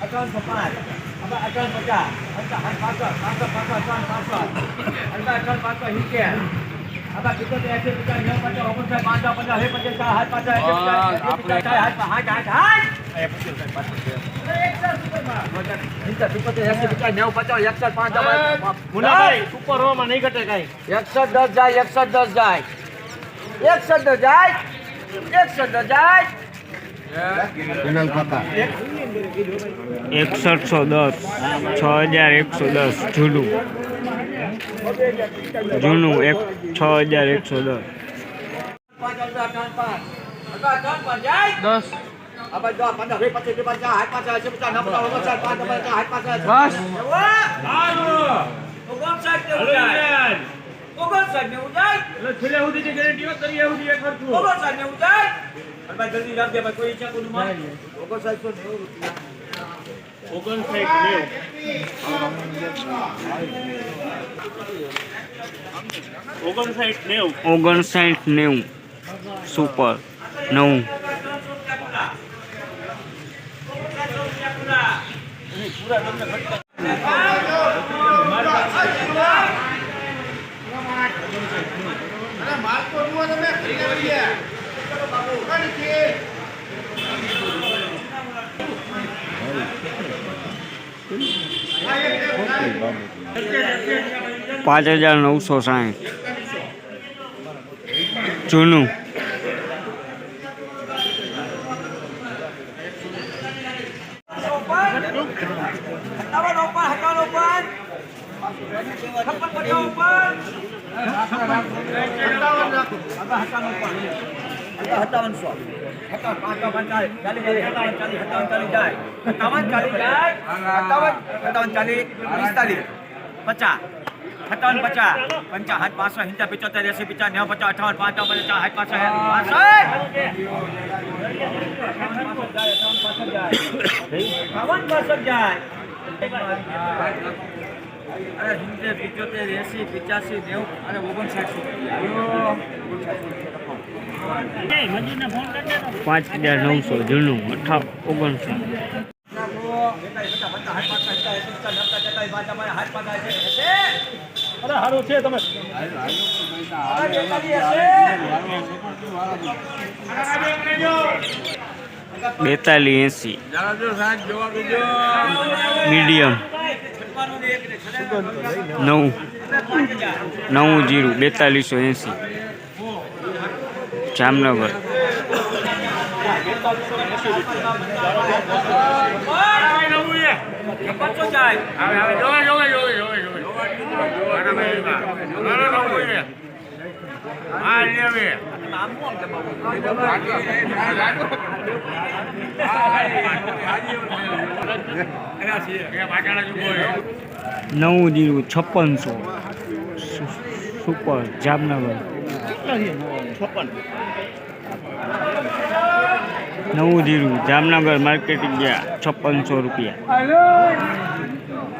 અઠાવનસો પાંચ આમાં અઠાવન પચાસ અઠાવન પાંચસો પાંચસો પાંચસો અઠાવન પાંચસો અઠાવન અઠાવન પાંચસો સિત્તેર આમાં પિત્તોતેર એંસી પચાસ નેવું પચાસ ઓગણસાઠ પાંચસો પચાસ હે પચાસ ચાર હાથ પાછા એસી પચાસ એસી પચાસ ચાર હાથ હાથ હાથ હાથ મુનાભાઈ સુપર હોમાં નહીં ઘટે કાંઈ એકસો દસ જાય એકસો દસ જાય એકસો દસ જાય એકસો દસ જાય એકસઠસો દસ છ હજાર એકસો દસ જૂનું જૂનું એક છ હજાર એકસો દસ પાંચ અડધા ત્રણ પાંચ જાય દસ આ બાજુ આ પંદર જૂનું. જૂનું એક છ હાથ એકસો દસ. પાછા બસ. ઓગણસાઠ નેવું જાય ઓગણસાઠ એટલે છેલ્લે સુધીની ગેરંટી કરીએ સુધી એક ખર્ચું ઓગણસાઠ નેવું જાય અને ભાઈ જલ્દી રાખજે ભાઈ કોઈ ઈચ્છા કોનું માં ઓગણસાઠ સો નેવું રૂપિયા ઓગણસાઠ નેવું ઓગણસાઠ નેવું ઓગણસાઠ નેવું સુપર નવું પાંચ હજાર નવસો સાઠ. જૂનું. હતાવન ઉપર પચાસ પાંચસો ચાલીસ જાય સત્તાવન ચાલીસ જાય ચાલીસ પચાસ સત્તાવન પચાસ પંચા હાથ પાસઠ હિંચા પિચોતેર એસી પચાસ નેવું પચાસ અઠાવન પાંચ પચાસ હાથ પાસઠ બાવન પાસઠ જાય અરે સિત્તેર પિચોતેર એસી પિચાસી નેવું અને ઓગણસાઠ પાંચ હજાર નવસો જૂનું અઠા ઓગણસો. બેતાલી એસી. મીડિયમ. નવ. નવું જીરું બેતાલીસો એંસી. જામનગર. નવું જીરું છપ્પનસો. સુપર જામનગર. નવું જીરું જામનગર માર્કેટિંગ ગયા છપ્પનસો રૂપિયા.